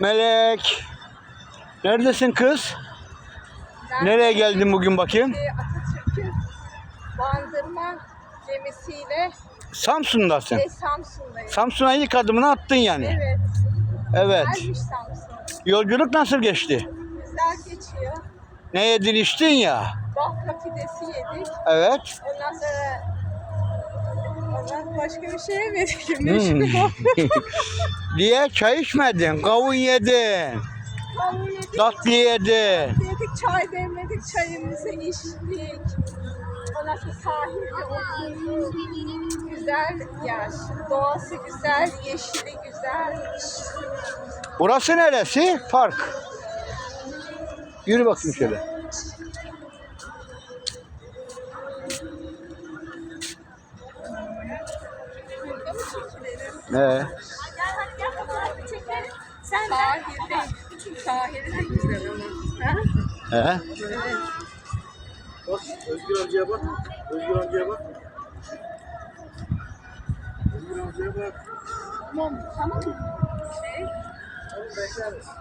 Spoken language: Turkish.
Melek. Neredesin kız? Nereye geldin bugün bakayım? Ee, Atatürk'ün bandırma gemisiyle Samsun'dasın. ve Samsun'dayım. Samsun'a ilk adımını attın yani. Evet. Evet. Güzelmiş Samsun. Yolculuk nasıl geçti? Güzel geçiyor. Ne yedin içtin ya? Bafra pidesi yedik. Evet. Ondan sonra ondan başka bir şey yemedik. Hmm. Diye çay içmedin, kavun yedin, Kavun yedik. tatlı yedin. Yedik, çay demledik, çayımızı içtik. Ondan sonra sahilde oturduk. Güzel yer. Doğası güzel, yeşili güzel. Burası neresi? Park. Yürü bakayım şöyle. Çekilelim? Ee, Sen sahilde, sahili de güzel ama. Ha? he. Evet. Bak Özgür amcaya bak. Özgür amcaya bak. Özgür amcaya bak. Tamam mı? Şey, Oğlum bekler misin?